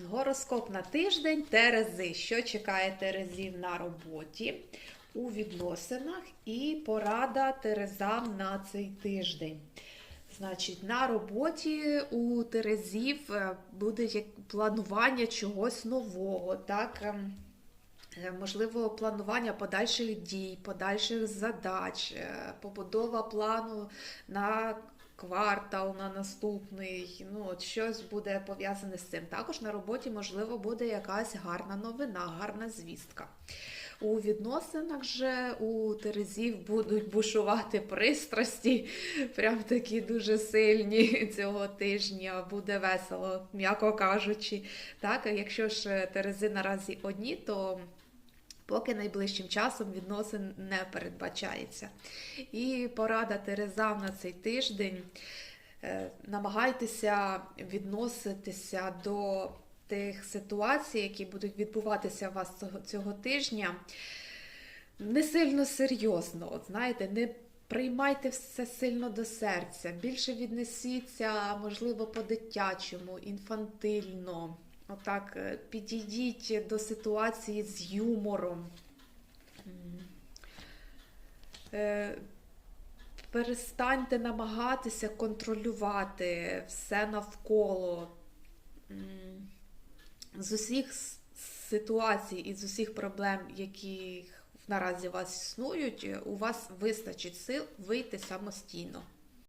Гороскоп на тиждень Терези. Що чекає Терезів на роботі, у відносинах і порада Терезам на цей тиждень. Значить, на роботі у Терезів е, буде як планування чогось нового, так? ем, е, Можливо, планування подальших дій, подальших задач, е, побудова плану на квартал, на наступний. Ну, от щось буде пов'язане з цим. Також на роботі, можливо, буде якась гарна новина, гарна звістка. У відносинах же у Терезів будуть бушувати пристрасті, прям такі дуже сильні цього тижня. Буде весело, м'яко кажучи. Так, якщо ж Терези наразі одні, то поки найближчим часом відносин не передбачається. І порада Терезам на цей тиждень. Е, Намагайтеся відноситися до тих ситуацій, які будуть відбуватися у вас цього, цього тижня, не сильно серйозно. От знаєте, не приймайте все сильно до серця. Більше віднесіться, можливо, по-дитячому, інфантильно. Отак, е, підійдіть до ситуації з юмором. Е, Перестаньте намагатися контролювати все навколо. З усіх ситуацій і з усіх проблем, які наразі у вас існують, у вас вистачить сил вийти самостійно.